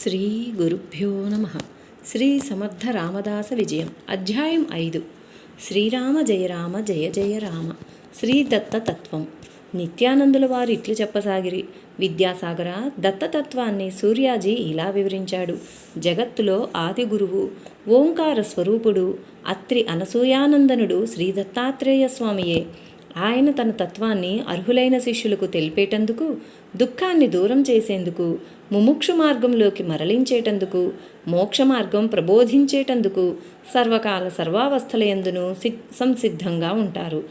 శ్రీ గురుభ్యో నమ. శ్రీ సమర్థ రామదాస విజయం. అధ్యాయం ఐదు. శ్రీరామ జయ రామ జయ జయ రామ. శ్రీ దత్త తత్వం. నిత్యానందుల వారు ఇట్లు చెప్పసాగిరి. విద్యాసాగర దత్తతత్వాన్ని సూర్యాజీ ఇలా వివరించాడు. జగత్తులో ఆది గురువు ఓంకార స్వరూపుడు అత్రి అనసూయానందనుడు శ్రీ దత్తాత్రేయ స్వామియే. ఆయన తన తత్వాన్ని అర్హులైన శిష్యులకు తెలిపేటందుకు దుఃఖాన్ని దూరం చేసేందుకు ముముక్షు మార్గంలోకి మరలించేటందుకు మోక్ష మార్గం ప్రబోధించేటందుకు సర్వకాల సర్వావస్థలయందును సి సంసిద్ధంగా ఉంటారు.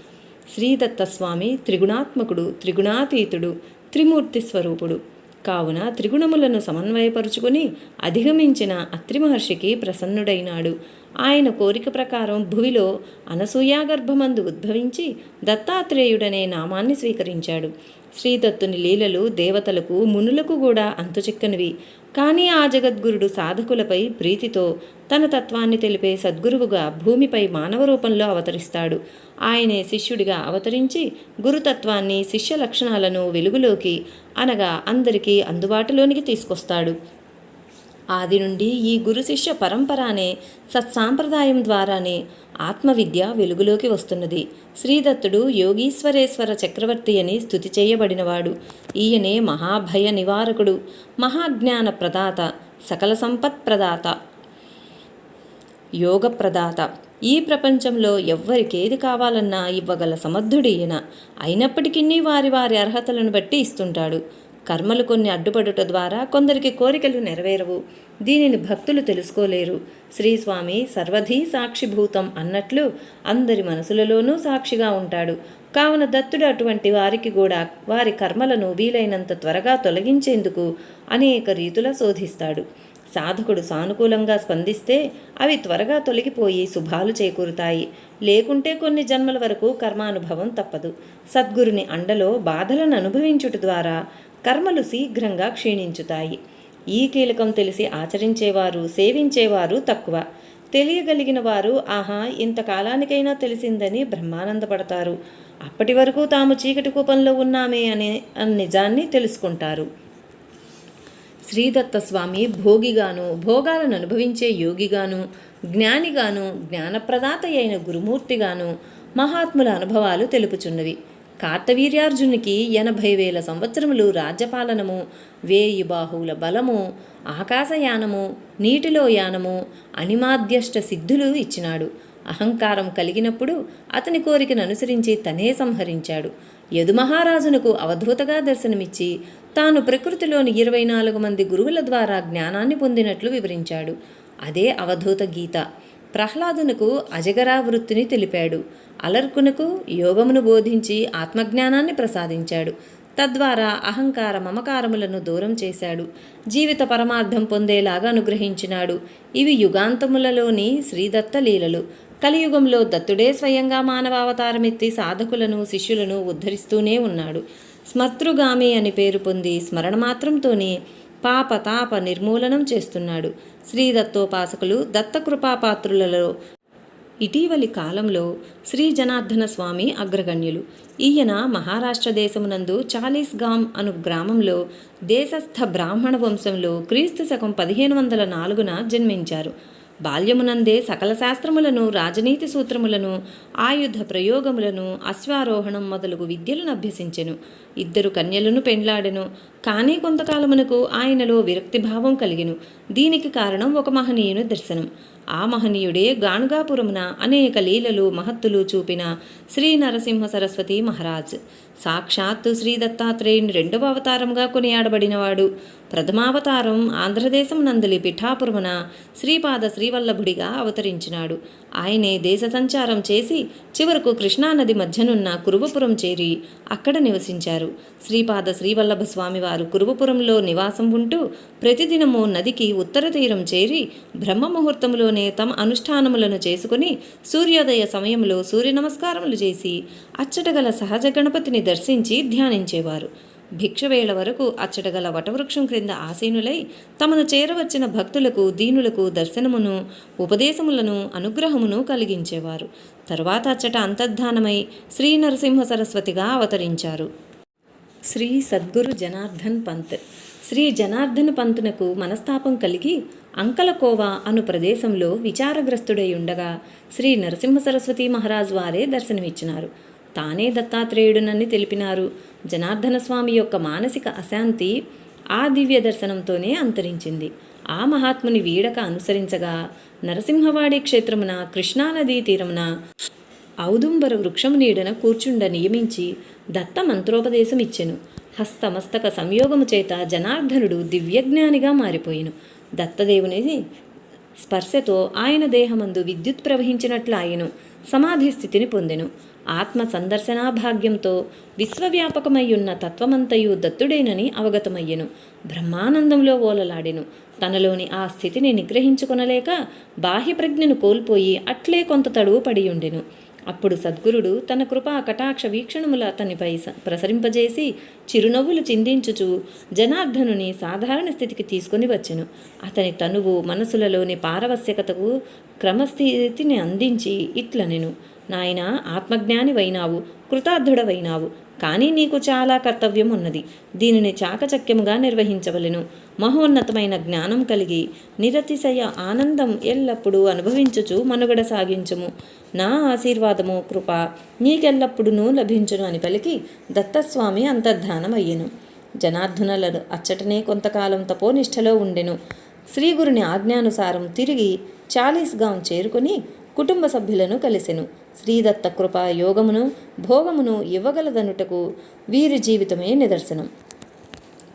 శ్రీదత్తస్వామి త్రిగుణాత్మకుడు త్రిగుణాతీతుడు త్రిమూర్తి స్వరూపుడు. కావున త్రిగుణములను సమన్వయపరుచుకుని అధిగమించిన అత్రిమహర్షికి ప్రసన్నుడైనాడు. ఆయన కోరిక ప్రకారం భువిలో అనసూయాగర్భమందు ఉద్భవించి దత్తాత్రేయుడనే నామాన్ని స్వీకరించాడు. శ్రీదత్తుని లీలలు దేవతలకు మునులకు కూడా అంతుచిక్కనివి. కానీ ఆ జగద్గురుడు సాధకులపై ప్రీతితో తన తత్వాన్ని తెలిపే సద్గురువుగా భూమిపై మానవ రూపంలో అవతరిస్తాడు. ఆయనే శిష్యుడిగా అవతరించి గురుతత్వాన్ని శిష్య లక్షణాలను వెలుగులోకి అనగా అందరికీ అందుబాటులోనికి తీసుకొస్తాడు. ఆది నుండి ఈ గురు శిష్య పరంపరానే సత్సాంప్రదాయం ద్వారానే ఆత్మవిద్య వెలుగులోకి వస్తున్నది. శ్రీదత్తుడు యోగీశ్వరేశ్వర చక్రవర్తి అని స్థుతి చేయబడినవాడు. ఈయనే మహాభయ నివారకుడు మహాజ్ఞాన ప్రదాత సకల సంపత్ ప్రదాత యోగ ప్రదాత. ఈ ప్రపంచంలో ఎవ్వరికేది కావాలన్నా ఇవ్వగల సమర్థుడు ఈయన అయినప్పటికీ వారి వారి అర్హతలను బట్టి ఇస్తుంటాడు. కర్మలు కొన్ని అడ్డుపడుట ద్వారా కొందరికి కోరికలు నెరవేరవు. దీనిని భక్తులు తెలుసుకోలేరు. శ్రీస్వామి సర్వధీ సాక్షిభూతం అన్నట్లు అందరి మనసులలోనూ సాక్షిగా ఉంటాడు. కావున దత్తుడు అటువంటి వారికి కూడా వారి కర్మలను వీలైనంత త్వరగా తొలగించేందుకు అనేక రీతుల శోధిస్తాడు. సాధకుడు సానుకూలంగా స్పందిస్తే అవి త్వరగా తొలగిపోయి శుభాలు చేకూరుతాయి. లేకుంటే కొన్ని జన్మల వరకు కర్మానుభవం తప్పదు. సద్గురుని అండలో బాధలను అనుభవించుట ద్వారా కర్మలు శీఘ్రంగా క్షీణించుతాయి. ఈ కీలకం తెలిసి ఆచరించేవారు సేవించేవారు తక్కువ. తెలియగలిగిన వారు ఆహా ఇంతకాలానికైనా తెలిసిందని బ్రహ్మానందపడతారు. అప్పటి వరకు తాము చీకటి కూపంలో ఉన్నామే అనే నిజాన్ని తెలుసుకుంటారు. శ్రీదత్త స్వామి భోగిగాను భోగాలను అనుభవించే యోగిగాను జ్ఞానిగాను జ్ఞానప్రదాత అయిన గురుమూర్తిగాను మహాత్ముల అనుభవాలు తెలుపుచున్నవి. కార్తవీర్యార్జునికి ఎనభై వేల సంవత్సరములు రాజ్యపాలనము వేయి బాహువుల బలము ఆకాశయానము నీటిలో యానము అనిమాద్యష్ట సిద్ధులు ఇచ్చినాడు. అహంకారం కలిగినప్పుడు అతని కోరికను అనుసరించి తనే సంహరించాడు. యదుమహారాజునకు అవధూతగా దర్శనమిచ్చి తాను ప్రకృతిలోని ఇరవై నాలుగు మంది గురువుల ద్వారా జ్ఞానాన్ని పొందినట్లు వివరించాడు. అదే అవధూత గీత. ప్రహ్లాదునకు అజగరా వృత్తిని తెలిపాడు. అలర్కునకు యోగమును బోధించి ఆత్మజ్ఞానాన్ని ప్రసాదించాడు. తద్వారా అహంకార మమకారములను దూరం చేశాడు. జీవిత పరమార్థం పొందేలాగా అనుగ్రహించినాడు. ఇవి యుగాంతములలోని శ్రీదత్త లీలలు. కలియుగంలో దత్తుడే స్వయంగా మానవావతారమెత్తి సాధకులను శిష్యులను ఉద్ధరిస్తూనే ఉన్నాడు. స్మర్తృగామి అని పేరు పొంది స్మరణ మాత్రంతోనే పాప తాప నిర్మూలనం చేస్తున్నాడు. శ్రీ దత్తోపాసకులు దత్తకృపాపాత్రులలో ఇటీవలి కాలంలో శ్రీ జనార్దన స్వామి అగ్రగణ్యులు. ఈయన మహారాష్ట్ర దేశమునందు చాలీస్గామ్ అను గ్రామంలో దేశస్థ బ్రాహ్మణ వంశంలో క్రీస్తు శకం పదిహేను వందల నాలుగున జన్మించారు. బాల్యమునందే సకల శాస్త్రములను రాజనీతి సూత్రములను ఆయుధ ప్రయోగములను అశ్వారోహణం మొదలగు విద్యలను అభ్యసించెను. ఇద్దరు కన్యలను పెండ్లాడెను. కానీ కొంతకాలమునకు ఆయనలో విరక్తిభావం కలిగెను. దీనికి కారణం ఒక మహనీయుని దర్శనం. ఆ మహనీయుడే గాణుగాపురమున అనేక లీలలు మహత్తులు చూపిన శ్రీ నరసింహ సరస్వతి మహారాజ్. సాక్షాత్తు శ్రీ దత్తాత్రేయుని రెండవ అవతారంగా కొనియాడబడినవాడు. ప్రథమావతారం ఆంధ్రదేశం నందలి పిఠాపురమున శ్రీపాద శ్రీవల్లభుడిగా అవతరించినాడు. ఆయనే దేశ సంచారం చేసి చివరకు కృష్ణానది మధ్యనున్న కురువపురం చేరి అక్కడ నివసించారు. శ్రీపాద శ్రీవల్లభ స్వామివారు కురువపురంలో నివాసం ఉంటూ ప్రతిదినము నదికి ఉత్తర తీరం చేరి బ్రహ్మ ముహూర్తంలోనే తమ అనుష్ఠానములను చేసుకుని సూర్యోదయ సమయంలో సూర్య నమస్కారములు చేసి అచ్చటగల సహజ గణపతిని దర్శించి ధ్యానించేవారు. భిక్షవేళ వరకు అచ్చటగల వటవృక్షం క్రింద ఆసీనులై తమను చేరవచ్చిన భక్తులకు దీనులకు దర్శనమును ఉపదేశములను అనుగ్రహమును కలిగించేవారు. తరువాత అచ్చట అంతర్ధానమై శ్రీ నరసింహ సరస్వతిగా అవతరించారు. శ్రీ సద్గురు జనార్దన్ పంత్. శ్రీ జనార్దన్ పంతునకు మనస్తాపం కలిగి అంకలకోవ అను ప్రదేశంలో విచారగ్రస్తుడై ఉండగా శ్రీ నరసింహ సరస్వతి మహారాజ్ వారే దర్శనమిచ్చినారు. తానే దత్తాత్రేయుడునని తెలిపినారు. జనార్దన స్వామి యొక్క మానసిక అశాంతి ఆ దివ్య దర్శనంతోనే అంతరించింది. ఆ మహాత్ముని వీడక అనుసరించగా నరసింహవాడి క్షేత్రమున కృష్ణానదీ తీరమున ఔదుంబర వృక్షము నీడన కూర్చుండ నియమించి దత్త మంత్రోపదేశం ఇచ్చెను హస్తమస్తక సంయోగము చేత జనార్దనుడు దివ్యజ్ఞానిగా మారిపోయిను. దత్తదేవుని స్పర్శతో ఆయన దేహమందు విద్యుత్ ప్రవహించినట్లు ఆయను సమాధి స్థితిని పొందెను. ఆత్మ సందర్శనాభాగ్యంతో విశ్వవ్యాపకమయ్యున్న తత్వమంతయు దత్తుడేనని అవగతమయ్యెను. బ్రహ్మానందంలో ఓలలాడెను. తనలోని ఆ స్థితిని నిగ్రహించుకొనలేక బాహ్యప్రజ్ఞను కోల్పోయి అట్లే కొంత తడువు పడియుండెను. అప్పుడు సద్గురుడు తన కృపా కటాక్ష వీక్షణముల అతనిపై స- ప్రసరింపజేసి చిరునవ్వులు చిందించుచు జనార్దనుని సాధారణ స్థితికి తీసుకొని వచ్చెను. అతని తనువు మనసులలోని పారవశ్యకతకు క్రమస్థితిని అందించి ఇట్లనెను. నాయనా ఆత్మజ్ఞానివైనావు కృతార్థుడవైనావు. కానీ నీకు చాలా కర్తవ్యం ఉన్నది దీనిని చాకచక్యముగా నిర్వహించవలెను. మహోన్నతమైన జ్ఞానం కలిగి నిరతిశయ ఆనందం ఎల్లప్పుడూ అనుభవించుచు మనుగడ సాగించుము. నా ఆశీర్వాదము కృప నీకెల్లప్పుడూ లభించును అని పలికి దత్తస్వామి అంతర్ధానమయ్యెను. జనార్దనులను అచ్చటనే కొంతకాలం తపోనిష్టలో ఉండెను. శ్రీగురుని ఆజ్ఞానుసారం తిరిగి చాలీస్గాం చేరుకొని కుటుంబ సభ్యులను కలిసెను. శ్రీదత్త కృప యోగమును భోగమును ఇవ్వగలదనుటకు వీరి జీవితమే నిదర్శనం.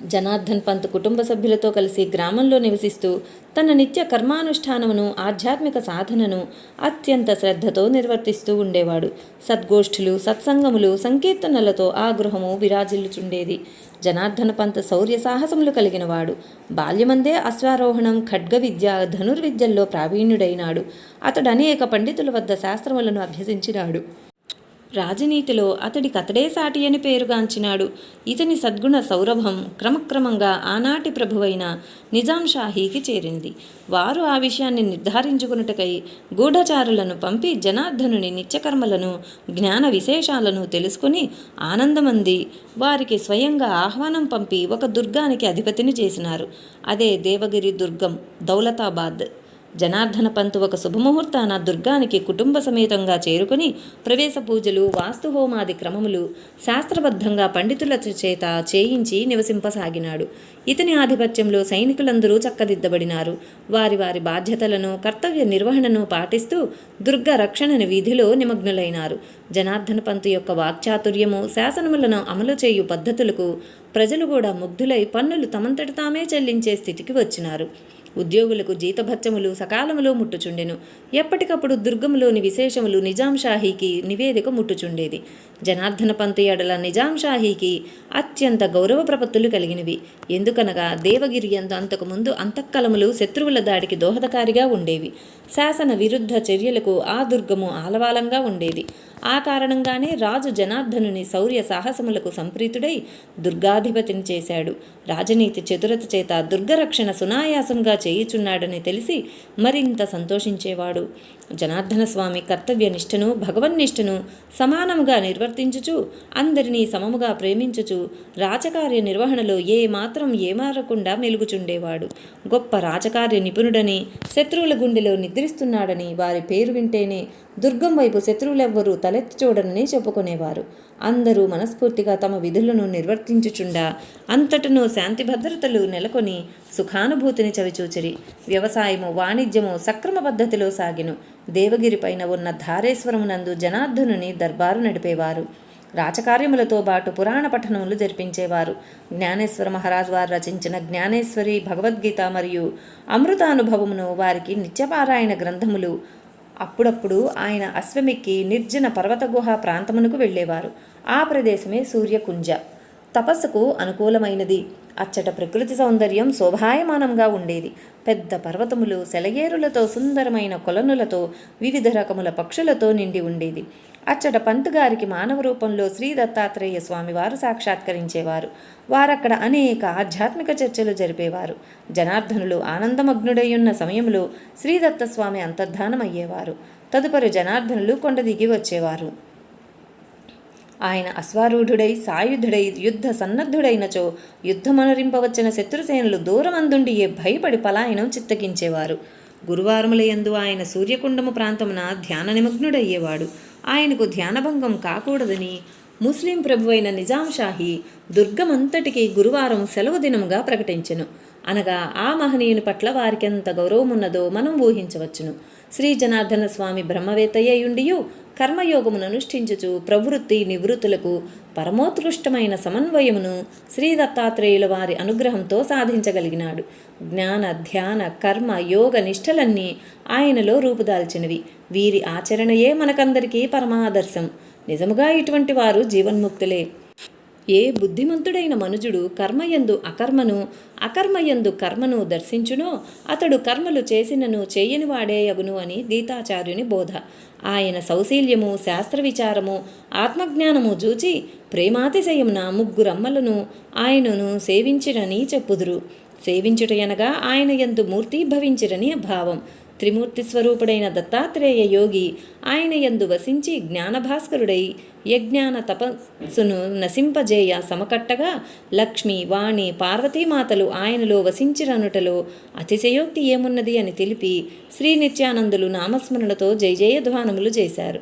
జనార్దన్ పంత్ కుటుంబ సభ్యులతో కలిసి గ్రామంలో నివసిస్తూ తన నిత్య కర్మానుష్ఠానమును ఆధ్యాత్మిక సాధనను అత్యంత శ్రద్ధతో నిర్వర్తిస్తూ ఉండేవాడు. సద్గోష్ఠులు సత్సంగములు సంకీర్తనలతో ఆ గృహము విరాజిల్లుచుండేది. జనార్దన పంత శౌర్య సాహసములు కలిగినవాడు. బాల్యమందే అశ్వారోహణం ఖడ్గ విద్య ధనుర్విద్యల్లో ప్రావీణ్యుడైనాడు. అతడు అనేక పండితుల వద్ద శాస్త్రములను అభ్యసించినాడు. రాజనీతిలో అతడికతడే సాటి అని పేరుగాంచినాడు. ఇతని సద్గుణ సౌరభం క్రమక్రమంగా ఆనాటి ప్రభువైన నిజాం షాహీకి చేరింది. వారు ఆ విషయాన్ని నిర్ధారించుకున్నటకై గూఢచారులను పంపి జనార్దనుని నిత్యకర్మలను జ్ఞాన విశేషాలను తెలుసుకుని ఆనందమంది వారికి స్వయంగా ఆహ్వానం పంపి ఒక దుర్గానికి అధిపతిని చేసినారు. అదే దేవగిరి దుర్గం దౌలతాబాద్. జనార్దన పంతు ఒక శుభముహూర్తాన దుర్గానికి కుటుంబ సమేతంగా చేరుకుని ప్రవేశ పూజలు వాస్తు హోమాది క్రమములు శాస్త్రబద్ధంగా పండితుల చేత చేయించి నివసింపసాగినాడు. ఇతని ఆధిపత్యంలో సైనికులందరూ చక్కదిద్దబడినారు. వారి వారి బాధ్యతలను కర్తవ్య నిర్వహణను పాటిస్తూ దుర్గ రక్షణని వీధిలో నిమగ్నులైనారు. జనార్దన పంతు యొక్క వాక్చాతుర్యము శాసనములను అమలు చేయు పద్ధతులకు ప్రజలు కూడా ముగ్ధులై పన్నులు తమంతట తామే చెల్లించే స్థితికి వచ్చినారు. ఉద్యోగులకు జీతభత్యములు సకాలములో ముట్టుచుండెను. ఎప్పటికప్పుడు దుర్గంలోని విశేషములు నిజాంషాహీకి నివేదిక ముట్టుచుండేది. జనార్దన పంతు ఎడల నిజాంషాహీకి అత్యంత గౌరవ ప్రపత్తులు కలిగినవి. ఎందుకనగా దేవగిరి యందు అంతకుముందు అంతఃకలములు శత్రువుల దాడికి దోహదకారిగా ఉండేవి. శాసన విరుద్ధ చర్యలకు ఆ దుర్గము ఆలవాలంగా ఉండేది. ఆ కారణంగానే రాజు జనార్దనుని శౌర్య సాహసములకు సంప్రీతుడై దుర్గాధిపతిని చేశాడు. రాజనీతి చతురత చేత దుర్గరక్షణ సునాయాసంగా చేయుచున్నాడని తెలిసి మరింత సంతోషించేవాడు. జనార్దన స్వామి కర్తవ్య నిష్ఠను భగవన్నిష్టను సమానముగా నిర్వర్తించుచు అందరినీ సమముగా ప్రేమించుచు రాజకార్య నిర్వహణలో ఏ మాత్రం ఏమారకుండా మెలుగుచుండేవాడు. గొప్ప రాజకార్య నిపుణుడని శత్రువుల గుండెలో నిద్రిస్తున్నాడని వారి పేరు వింటేనే దుర్గం వైపు శత్రువులెవ్వరూ తలెత్తి చూడనని చెప్పుకునేవారు. అందరూ మనస్ఫూర్తిగా తమ విధులను నిర్వర్తించుచుండా అంతటను శాంతి భద్రతలు నెలకొని సుఖానుభూతిని చవిచూచిరి. వ్యవసాయము వాణిజ్యము సక్రమ పద్ధతిలో సాగిను. దేవగిరిపైన ఉన్న ధారేశ్వరమునందు జనార్దనుని దర్బారు నడిపేవారు. రాచకార్యములతో పాటు పురాణ పఠనములు జరిపించేవారు. జ్ఞానేశ్వర మహారాజ్ వారు రచించిన జ్ఞానేశ్వరి భగవద్గీత మరియు అమృతానుభవమును వారికి నిత్యపారాయణ గ్రంథములు. అప్పుడప్పుడు ఆయన అశ్వమిక్కి నిర్జన పర్వత గుహ ప్రాంతమునకు వెళ్ళేవారు. ఆ ప్రదేశమే సూర్యకుంజ. తపస్సుకు అనుకూలమైనది. అచ్చట ప్రకృతి సౌందర్యం శోభాయమానంగా ఉండేది. పెద్ద పర్వతములు సెలయేరులతో సుందరమైన కొలనులతో వివిధ రకముల పక్షులతో నిండి ఉండేది. అచ్చట పంతుగారికి మానవ రూపంలో శ్రీ దత్తాత్రేయ స్వామివారు సాక్షాత్కరించేవారు. వారక్కడ అనేక ఆధ్యాత్మిక చర్చలు జరిపేవారు. జనార్దనులు ఆనందమగ్నుడయ్యున్న సమయంలో శ్రీదత్తస్వామి అంతర్ధానమయ్యేవారు. తదుపరి జనార్దనులు కొండ దిగి వచ్చేవారు. ఆయన అశ్వారూఢుడై సాయుధుడై యుద్ధ సన్నద్ధుడైనచో యుద్ధమనరింపవచ్చిన శత్రుసేనులు దూరమందుండియే భయపడి పలాయనం చిత్తగించేవారు. గురువారములయందు ఆయన సూర్యకుండము ప్రాంతమున ధ్యాన నిమగ్నుడయ్యేవాడు ఆయనకు ధ్యానభంగం కాకూడదని ముస్లిం ప్రభువైన నిజాం షాహీ దుర్గమంతటికి గురువారం సెలవు దినముగా ప్రకటించెను. అనగా ఆ మహనీయుని పట్ల వారికెంత గౌరవమున్నదో మనం ఊహించవచ్చును. శ్రీ జనార్దన స్వామి బ్రహ్మవేత్తయ్యుండియు కర్మయోగమును అనుష్ఠించుచు ప్రవృత్తి నివృత్తులకు పరమోత్కృష్టమైన సమన్వయమును శ్రీ దత్తాత్రేయుల వారి అనుగ్రహంతో సాధించగలిగినాడు. జ్ఞాన ధ్యాన కర్మ యోగ నిష్టలన్నీ ఆయనలో రూపుదాల్చినవి. వీరి ఆచరణయే మనకందరికీ పరమాదర్శం. నిజముగా ఇటువంటి వారు జీవన్ముక్తులే. ఏ బుద్ధిమంతుడైన మనుజుడు కర్మయందు అకర్మను అకర్మయందు కర్మను దర్శించునో అతడు కర్మలు చేసినను చేయని వాడేయగును అని గీతాచార్యుని బోధ. ఆయన సౌశీల్యము శాస్త్ర విచారము ఆత్మజ్ఞానము చూచి ప్రేమాతిశయమున ముగ్గురమ్మలను ఆయనను సేవించిరని చెప్పుదురు. సేవించుట ఎనగా ఆయన యందు మూర్తి భవించిరని భావం. త్రిమూర్తి స్వరూపుడైన దత్తాత్రేయ యోగి ఆయన యందు వసించి జ్ఞానభాస్కరుడై యజ్ఞాన తపస్సును నశింపజేయ సమకట్టగా లక్ష్మి వాణి పార్వతీమాతలు ఆయనలో వసించిరనుటలో అతిశయోక్తి ఏమున్నది అని తెలిపి శ్రీ నిత్యానందులు నామస్మరణతో జయ జయధ్వానములు చేశారు.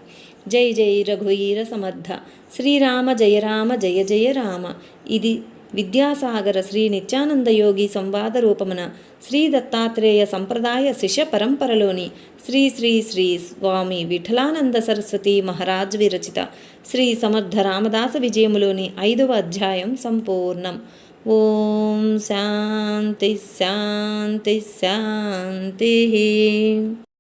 జై జై రఘువీర సమర్థ శ్రీరామ జయ రామ జయ జయ రామ. ఇది విద్యాసాగర శ్రీ నిత్యానంద యోగి సంవాద రూపమున శ్రీ దత్తాత్రేయ సంప్రదాయ శిష్య పరంపరలోని శ్రీ శ్రీ శ్రీ స్వామి విఠలానంద సరస్వతి మహారాజ్ విరచిత శ్రీ సమర్థ రామదాస విజయములోని ఐదవ అధ్యాయం సంపూర్ణం. ఓం శాంతి శాంతి శాంతి.